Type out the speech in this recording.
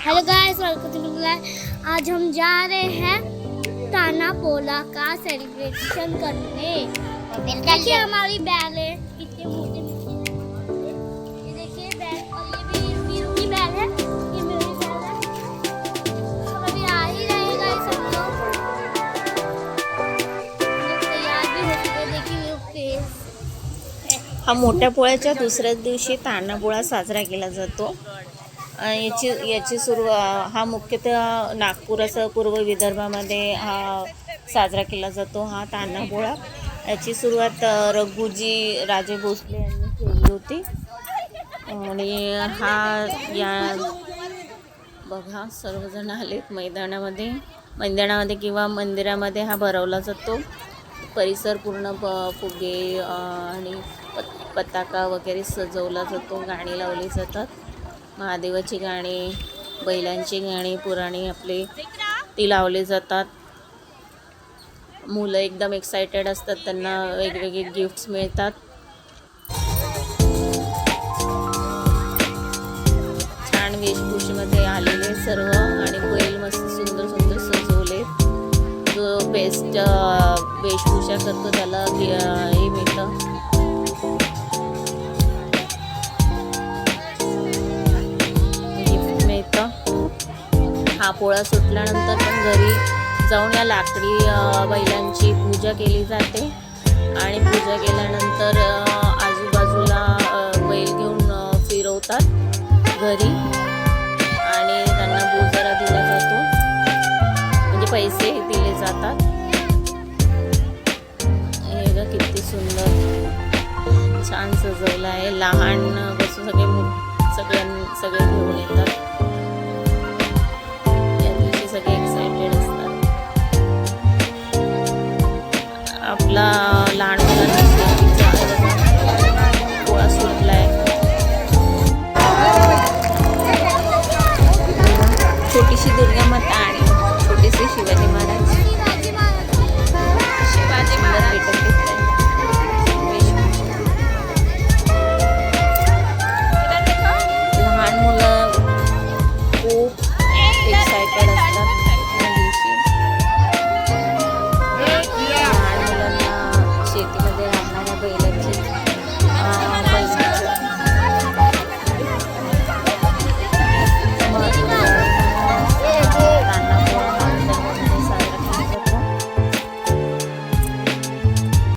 Hello guys welcome to आज हम जा रहे हैं ताना पोला का सेलिब्रेशन करने। देखिए हमारी बैग है कितने मोटे ये देखिए बैग और ये भी की बैग है ये मेरी बैग है। हम अभी आ ही रहेगा ये सब लोग लोग। तैयार भी हो चुके हैं देखिए फेस हा मोठ्या पोळ्याच्या दुसऱ्याच दिवशी तान्हा पोळा साजरा केला जातो. याची याची सुरुवा हा मुख्यतः नागपुरासह पूर्व विदर्भामध्ये हा साजरा केला जातो हा तान्हा पोळा याची सुरुवात रघुजी राजे भोसले यांनी केली होती. आणि हा या बघा सर्वजण आलेत मैदानामध्ये. मैदानामध्ये किंवा मंदिरामध्ये हा भरवला जातो. परिसर पूर्ण प फुगे आणि पत पताका वगैरे सजवला जातो गाणी लावली जातात. महादेवाची गाणी बैलांची गाणी पुराणी आपली ती लावली जातात. मुलं एकदम एक्सायटेड असतात त्यांना वेगवेगळे गिफ्ट्स मिळतात. छान वेशभूषेमध्ये आलेले सर्व आणि बैल मस्त सुंदर सुंदर सजवले. जो बेस्ट वेशभूषा करतो त्याला हे मिळतं. हा पोळा सुटल्यानंतर पण घरी जाऊन या लाकडी बैलांची पूजा केली जाते. आणि पूजा केल्यानंतर आजूबाजूला बैल घेऊन फिरवतात घरी. आणि त्यांना गुजारा दिला जातो. म्हणजे पैसे दिले जातात. हे बघा किती सुंदर छान सजवलं आहे. लहान बसून सगळे सगळ्यां सगळे घेऊन येतात. आपला लहान मुलांना पोळा सुटला आहे छोटीशी दुर्गा माता आणि छोटीशी शिवाजी महाराज. लहान मुलं खूप एक्सायटेड असतात.